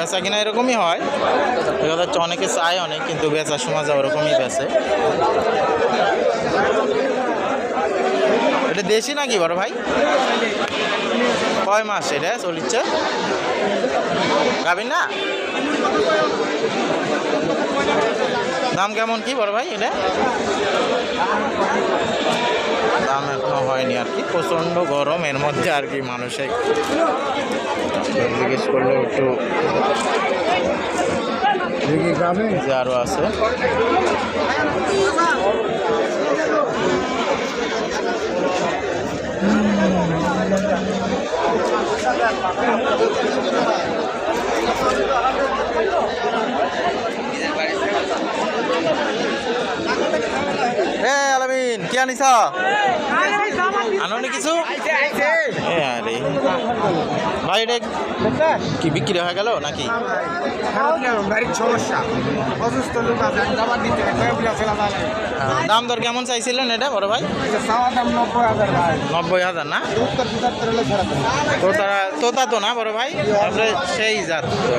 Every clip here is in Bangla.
বেচা কিনা এরকমই হয়। দেখা যাচ্ছে অনেকে চায় অনেক, কিন্তু বেচার সময় যা ওরকমই বেচে। এটা দেশি নাকি বড় ভাই? কয় মাস এটা চলিচ্ছে গাবিন না? দাম কেমন কি বড় ভাই এটা? দাম এখনও হয়নি আর কি, প্রচণ্ড গরম, এর মধ্যে আর কি মানুষে জিজ্ঞেস করল একটু যে আরও আছে। এ আলামিন কি আনিস? আনো কিছু? আরে ভাই, এটা কি বিক্রি হয়ে গেল নাকি? আছে দিতে দাম দর কেমন চাইছিলেন এটা, বড় ভাই? নব্বই হাজার না? ছাড়া দেবো। তোতা তো না, বড় ভাই? তারপরে সেই জাত তো।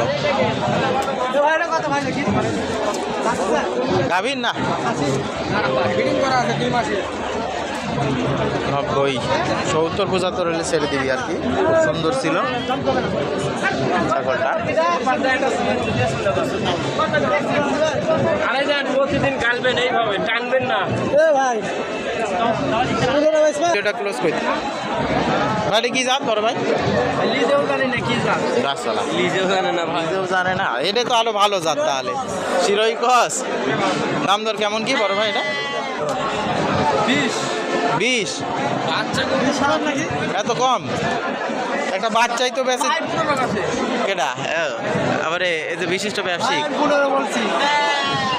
গাভীর না? নব্বই। সত্তর পঁচাত্তর হলে ছেড়ে দিবি আর কি। খুব সুন্দর ছিল। ছাগলটা। আরে যান প্রতিদিন কাটবেন এইভাবে টানবেন না। এটা ক্লোজ করে। ভাই কি জাত বড় ভাই? লিজেও জানি না কি জান রাসওয়ালা লিজেও জানে না ভাই। জানে না। এটা তো ভালো জাত তাহলে। শিরোই কস দাম দর কেমন কি বড় ভাই এটা? বিশ। বিশ আচ্ছা এত কম? একটা বাচ্চাই তো বেশি কেটা আবার এই যে বিশিষ্ট ব্যবসায়িক। পনেরো বলছি।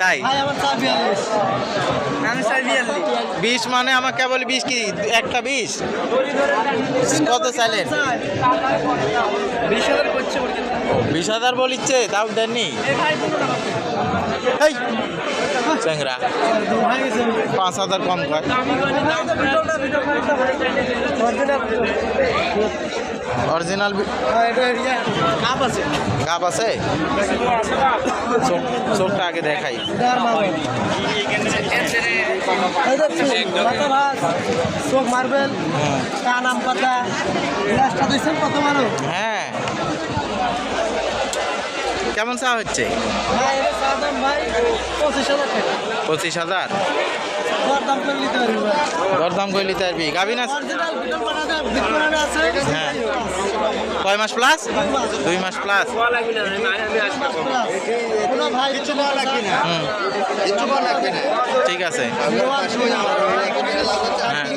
তাই? আমি বিয়াল্লিশ। বিশ মানে আমার কেবল বিশ কি? একটা বিশ? কত চাইলেন? বিশ হাজার করছে বিশ হাজার বলিচ্ছে তাও দেননি? এই চ্যাংরা। পাঁচ হাজার কম কয় অরিজিনাল কাপ আছে। আছে? চোখটা আগে দেখাই। চোখ মারবেল হুম। কান আম পাতা গ্লাসটা দিয়েছেন কত মারো হ্যাঁ। কেমন চা হচ্ছে? পঁচিশ হাজার পঁচিশ হাজার? করে নিতে পারবি গাবিন আছে। হ্যাঁ। কয় মাস প্লাস দুই মাস প্লাস ঠিক আছে। হ্যাঁ।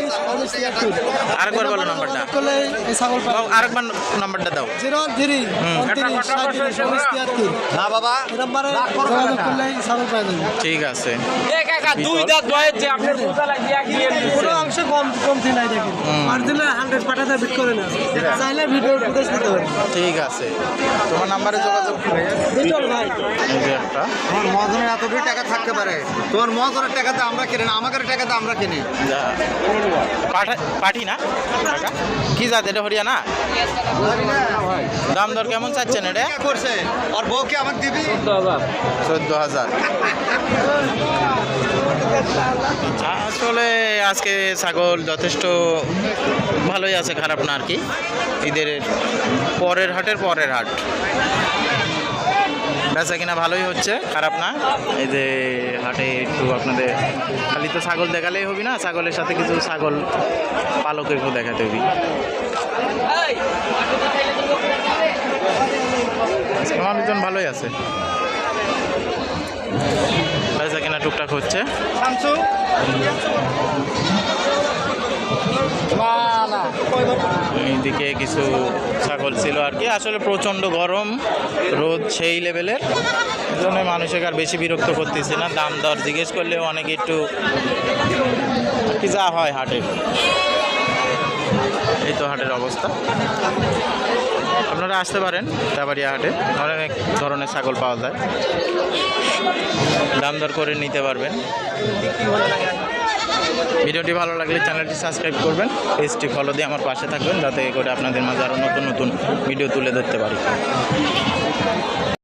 আরেকবার বলো নাম্বারটা। ছাগল আরেকবার নাম্বারটা দাও। জিরো থ্রি উনত্রিশ সাঁত্রিশ উনিশ তিয়াত্তর। না বাবা। এই যোগাযোগ করলে ছাগল পাই যাবে। ঠিক আছে। দুই দাঁত বয়ের যে আপনার বোঝা লাগিয়ে দিয়ে কোনো অংশে কম কমতি নাই দেখেন। হুম। অরিজিনাল হান্ড্রেড পাঠাতে বিট করে না। চাইলে ভিডিও ফুটেজ দিতে পারেন। ঠিক আছে। তোমার নাম্বারে যোগাযোগ বিটল ভাই। এই যে একটা। তোমার মহাজনের এতটাই টাকা থাকতে পারে। তোমার মহাজনের টাকাতে আমরা কিনি না আমাদের টাকাতে আমরা কিনি। পাঠা না? কাকা? কি জাত এটা হরিয়ানা? দাম দর কেমন চাচ্ছেন এটা? করছে? আর বউকে আমার দিবি? চোদ্দ হাজার। আসলে আজকে ছাগল যথেষ্ট ভালোই আছে খারাপ না আর কি। ঈদের পরের হাটের পরের হাট। বেচা কিনা ভালোই হচ্ছে খারাপ না? এই যে হাটে একটু আপনাদের খালি তো ছাগল দেখালেই হবি না? ছাগলের সাথে কিছু ছাগল পালকেরও দেখাতে হবি। মানুষজন ভালোই আছে। বেচা কিনা টুকটাক হচ্ছে। এইদিকে কিছু ছাগল ছিল আর কি। আসলে প্রচণ্ড গরম, রোদ সেই লেভেলের। জন্য মানুষকে আর বেশি বিরক্ত করতেছে না। দাম দর জিজ্ঞেস করলেও অনেকে একটু কি যা হয় হাটের এই তো হাটের অবস্থা। আপনারা আসতে পারেন ব্যাপারিয়া হাটে। অনেক ধরনের ছাগল পাওয়া যায়। দাম দর করে নিতে পারবেন। ভিডিওটি ভালো লাগলে চ্যানেলটি সাবস্ক্রাইব করবেন, পেজটি ফলো দিয়ে আমার পাশে থাকবেন, যাতে করে আপনাদের মাঝে আরও নতুন নতুন ভিডিও তুলে ধরতে পারি।